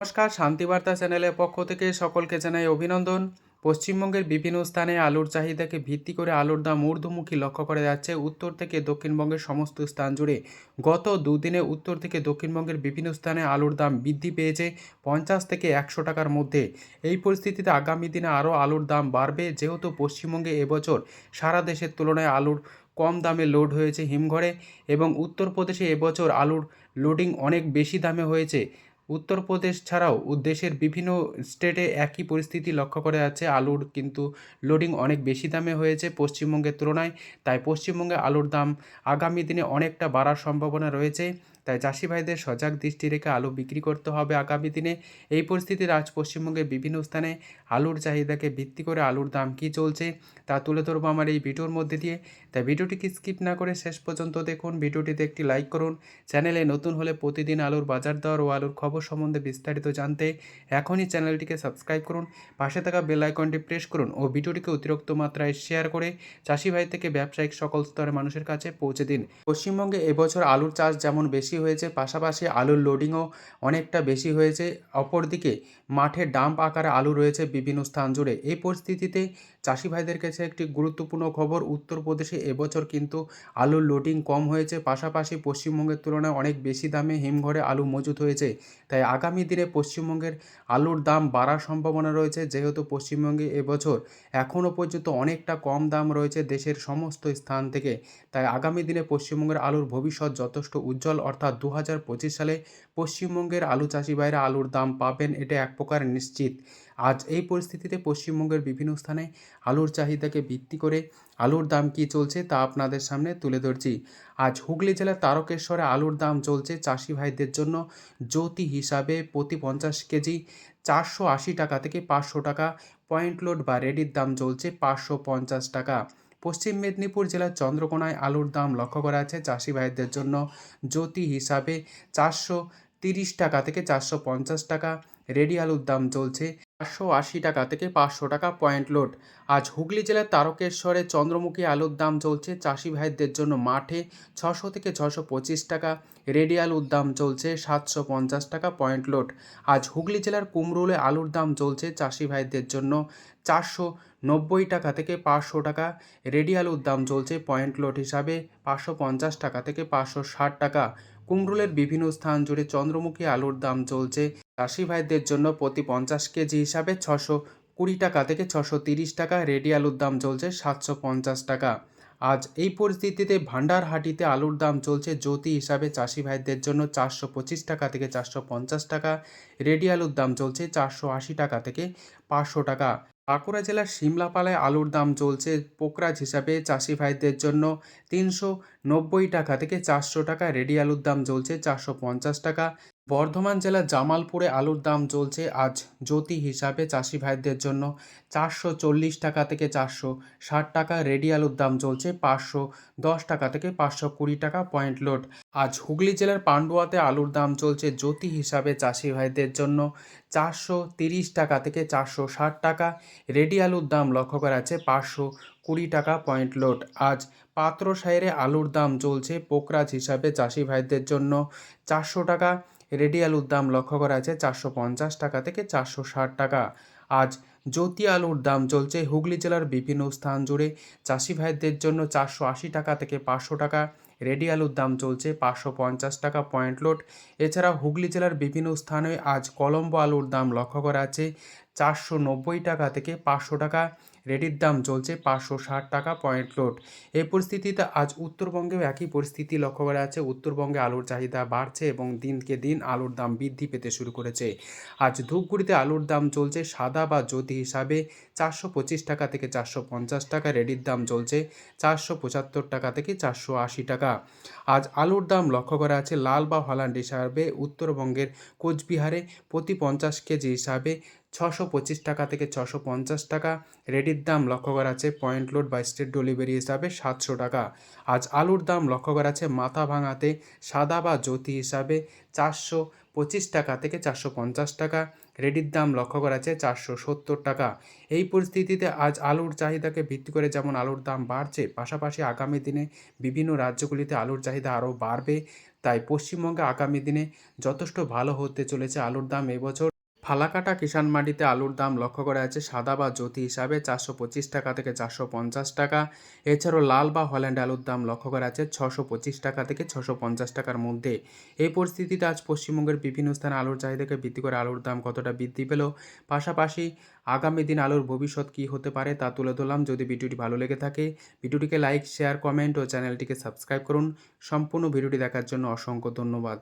নমস্কার, শান্তিবার্তা চ্যানেলের পক্ষ থেকে সকলকে জানাই অভিনন্দন। পশ্চিমবঙ্গের বিভিন্ন স্থানে আলুর চাহিদাকে ভিত্তি করে আলুর দাম ঊর্ধ্বমুখী লক্ষ্য করা যাচ্ছে। উত্তর থেকে দক্ষিণবঙ্গের সমস্ত স্থান জুড়ে গত দুদিনে উত্তর থেকে দক্ষিণবঙ্গের বিভিন্ন স্থানে আলুর দাম বৃদ্ধি পেয়েছে পঞ্চাশ থেকে একশো টাকার মধ্যে। এই পরিস্থিতিতে আগামী দিনে আরও আলুর দাম বাড়বে। যেহেতু পশ্চিমবঙ্গে এবছর সারা দেশের তুলনায় আলুর কম দামে লোড হয়েছে হিমঘরে এবং উত্তরপ্রদেশে এবছর আলুর লোডিং অনেক বেশি দামে হয়েছে। উত্তরপ্রদেশ ছাড়াও দেশের বিভিন্ন স্টেটে একই পরিস্থিতি লক্ষ্য করে আছে আলুর, কিন্তু লোডিং অনেক বেশি দামে হয়েছে পশ্চিমবঙ্গের তুলনায়। তাই পশ্চিমবঙ্গে আলুর দাম আগামী দিনে অনেকটা বাড়ার সম্ভাবনা রয়েছে। তাই চাষি ভাইদের সজাগ দৃষ্টি রেখে আলু বিক্রি করতে হবে আগামী দিনে। এই পরিস্থিতির আজ পশ্চিমবঙ্গের বিভিন্ন স্থানে আলুর চাহিদাকে ভিত্তি করে আলুর দাম কী চলছে তা তুলে ধরবো আমার এই ভিডিওর মধ্যে দিয়ে। তাই ভিডিওটিকে স্কিপ না করে শেষ পর্যন্ত দেখুন। ভিডিওটিতে একটি লাইক করুন। চ্যানেলে নতুন হলে প্রতিদিন আলুর বাজার দর ও আলুর খবর সম্বন্ধে বিস্তারিত জানতে এখনই চ্যানেলটিকে সাবস্ক্রাইব করুন। পাশে থাকা বেল আইকনটি প্রেস করুন ও ভিডিওটিকে অতিরিক্ত মাত্রায় শেয়ার করে চাষি ভাই থেকে ব্যবসায়িক সকল স্তরের মানুষের কাছে পৌঁছে দিন। পশ্চিমবঙ্গে এবছর আলুর চাষ যেমন বেশি হয়েছে, পাশাপাশি আলুর লোডিংও অনেকটা বেশি হয়েছে। অপরদিকে মাঠে ডাম্প আকারে আলু রয়েছে বিভিন্ন স্থান জুড়ে। এই পরিস্থিতিতে চাষি ভাইদের কাছে একটি গুরুত্বপূর্ণ খবর, উত্তরপ্রদেশে এবছর কিন্তু আলুর লোডিং কম হয়েছে, পাশাপাশি পশ্চিমবঙ্গের তুলনায় অনেক বেশি দামে হিমঘরে আলু মজুত হয়েছে। তাই আগামী দিনে পশ্চিমবঙ্গের আলুর দাম বাড়ার সম্ভাবনা রয়েছে, যেহেতু পশ্চিমবঙ্গে এবছর এখনও পর্যন্ত অনেকটা কম দাম রয়েছে দেশের সমস্ত স্থান থেকে। তাই আগামী দিনে পশ্চিমবঙ্গের আলুর ভবিষ্যৎ যথেষ্ট উজ্জ্বল, অর্থাৎ দু হাজার পঁচিশ সালে পশ্চিমবঙ্গের আলু চাষি ভাইরা আলুর দাম পাবেন, এটা এক প্রকার নিশ্চিত। আজ এই পরিস্থিতিতে পশ্চিমবঙ্গের বিভিন্ন স্থানে আলুর চাহিদাকে ভিত্তি করে আলুর দাম কী চলছে তা আপনাদের সামনে তুলে ধরছি। আজ হুগলি জেলার তারকেশ্বরে আলুর দাম চলছে চাষি ভাইদের জন্য জ্যোতি হিসাবে প্রতি পঞ্চাশ কেজি চারশো আশি টাকা থেকে পাঁচশো টাকা, পয়েন্ট লোড বা রেডির দাম চলছে পাঁচশো পঞ্চাশ টাকা। পশ্চিম মেদিনীপুর জেলার চন্দ্রকোনায় আলুর দাম লক্ষ্য করা আছে। চাষি ভাইদের জন্য জ্যোতি হিসাবে চারশো তিরিশ টাকা থেকে চারশো পঞ্চাশ টাকা। রেডি আলুর দাম চলছে চারশো আশি টাকা থেকে পাঁচশো টাকা পয়েন্ট লোড। আজ হুগলি জেলার তারকেশ্বরে চন্দ্রমুখী আলুর দাম চলছে চাষি ভাইদের জন্য মাঠে ছশো থেকে ছশো পঁচিশ টাকা রেডি আলুর দাম চলছে সাতশো পঞ্চাশ টাকা পয়েন্ট লোড। আজ হুগলি জেলার কুমরুলে আলুর দাম চলছে চাষি ভাইদের জন্য চারশো নব্বই টাকা থেকে পাঁচশো টাকা রেডি আলুর দাম চলছে পয়েন্ট লোড হিসাবে পাঁচশো পঞ্চাশ টাকা থেকে পাঁচশো ষাট টাকা। কুমরুলের বিভিন্ন স্থান জুড়ে চন্দ্রমুখী আলুর দাম চলছে। চাষি ভাইদের জন্য প্রতি পঞ্চাশ কেজি হিসাবে ছশো কুড়ি টাকা থেকে ছশো তিরিশ টাকা রেডি আলুর দাম চলছে সাতশো পঞ্চাশ টাকা। আজ এই পরিস্থিতিতে ভান্ডারহাটিতে আলুর দাম চলছে জ্যোতি হিসাবে চাষি ভাইদের জন্য চারশো পঁচিশ টাকা থেকে চারশো পঞ্চাশ টাকা। রেডি আলুর দাম চলছে চারশো আশি টাকা থেকে পাঁচশো টাকা। বাঁকুড়া জেলার সিমলাপালায় আলুর দাম চলছে পোকরাজ হিসাবে। চাষি ভাইদের জন্য তিনশো নব্বই টাকা থেকে চারশো টাকা। রেডি আলুর দাম চলছে চারশো পঞ্চাশ টাকা। বর্ধমান জেলার জামালপুরে আলুর দাম চলছে আজ জ্যোতি হিসাবে চাষি ভাইদের জন্য চারশো চল্লিশ টাকা থেকে চারশো ষাট টাকা, রেডি আলুর দাম চলছে পাঁচশো দশ টাকা থেকে পাঁচশো কুড়ি টাকা পয়েন্ট লোড। আজ হুগলি জেলার পান্ডুয়াতে আলুর দাম চলছে জ্যোতি হিসাবে চাষি ভাইদের জন্য চারশো তিরিশ টাকা থেকে চারশো ষাট টাকা, রেডি আলুর দাম লক্ষ্য করা আছে পাঁচশো কুড়ি টাকা পয়েন্ট লোড। আজ পাত্র আলুর দাম চলছে পোকরাজ হিসাবে চাষি ভাইদের জন্য চারশো টাকা রেডি আলুর দাম লক্ষ্য করা আছে চারশো পঞ্চাশ টাকা থেকে চারশো ষাট টাকা। আজ জ্যোতি আলুর দাম চলছে হুগলি জেলার বিভিন্ন স্থান জুড়ে। চাষি ভাইদের জন্য চারশো আশি টাকা থেকে পাঁচশো টাকা। রেডি আলুর দাম চলছে পাঁচশো পঞ্চাশ টাকা পয়েন্ট লোড। এছাড়া হুগলি জেলার বিভিন্ন স্থানে আজ কলম্বো আলুর দাম লক্ষ্য করা আছে চারশো নব্বই টাকা থেকে পাঁচশো টাকা। রেডির দাম চলছে পাঁচশো ষাট টাকা পয়েন্ট লোড। এই পরিস্থিতিতে আজ উত্তরবঙ্গেও একই পরিস্থিতি লক্ষ্য করা আছে উত্তরবঙ্গে আলুর চাহিদা বাড়ছে এবং দিনকে দিন আলুর দাম বৃদ্ধি পেতে শুরু করেছে। আজ ধূপগুড়িতে আলুর দাম চলছে সাদা বা জ্যোতি হিসাবে চারশো পঁচিশ টাকা থেকে চারশো পঞ্চাশ টাকা, রেডির দাম চলছে চারশো পঁচাত্তর টাকা থেকে চারশো আশি টাকা। আজ আলুর দাম লক্ষ্য করা আছে লাল বা হল্যান্ড হিসাবে উত্তরবঙ্গের কোচবিহারে প্রতি পঞ্চাশ কেজি হিসাবে ছশো পঁচিশ টাকা থেকে ছশো পঞ্চাশ টাকা। রেডির দাম লক্ষ্য করা আছে পয়েন্ট লোড বা স্টেট ডেলিভারি হিসাবে সাতশো টাকা। আজ আলুর দাম লক্ষ্য করা আছে মাথা ভাঙাতে সাদা বা জ্যোতি হিসাবে চারশো পঁচিশ টাকা থেকে চারশো পঞ্চাশ টাকা। রেডির দাম লক্ষ্য করা আছে চারশো সত্তর টাকা। এই পরিস্থিতিতে আজ আলুর চাহিদাকে ভিত্তি করে যেমন আলুর দাম বাড়ছে, পাশাপাশি আগামী দিনে বিভিন্ন রাজ্যগুলিতে আলুর চাহিদা আরও বাড়বে। তাই পশ্চিমবঙ্গে আগামী দিনে যথেষ্ট ভালো হতে চলেছে আলুর দাম এবছর। ফালাকাটা কিষাণ মান্ডিতে আলুর দাম লক্ষ্য করা যাচ্ছে সাদা বা জ্যোতি হিসাবে চারশো পঁচিশ টাকা থেকে চারশো পঞ্চাশ টাকা। এছাড়াও লাল বা হল্যান্ড আলুর দাম লক্ষ্য করা যাচ্ছে ছশো পঁচিশ টাকা থেকে ছশো পঞ্চাশ টাকার মধ্যে। এই পরিস্থিতিতে আজ পশ্চিমবঙ্গের বিভিন্ন স্থানে আলুর চাহিদাকে ভিত্তি করে আলুর দাম কতটা বৃদ্ধি পেল, পাশাপাশি আগামী দিন আলুর ভবিষ্যৎ কী হতে পারে তা তুলে ধরলাম। যদি ভিডিওটি ভালো লেগে থাকে, ভিডিওটিকে লাইক, শেয়ার, কমেন্ট ও চ্যানেলটিকে সাবস্ক্রাইব করুন। সম্পূর্ণ ভিডিওটি দেখার জন্য অসংখ্য ধন্যবাদ।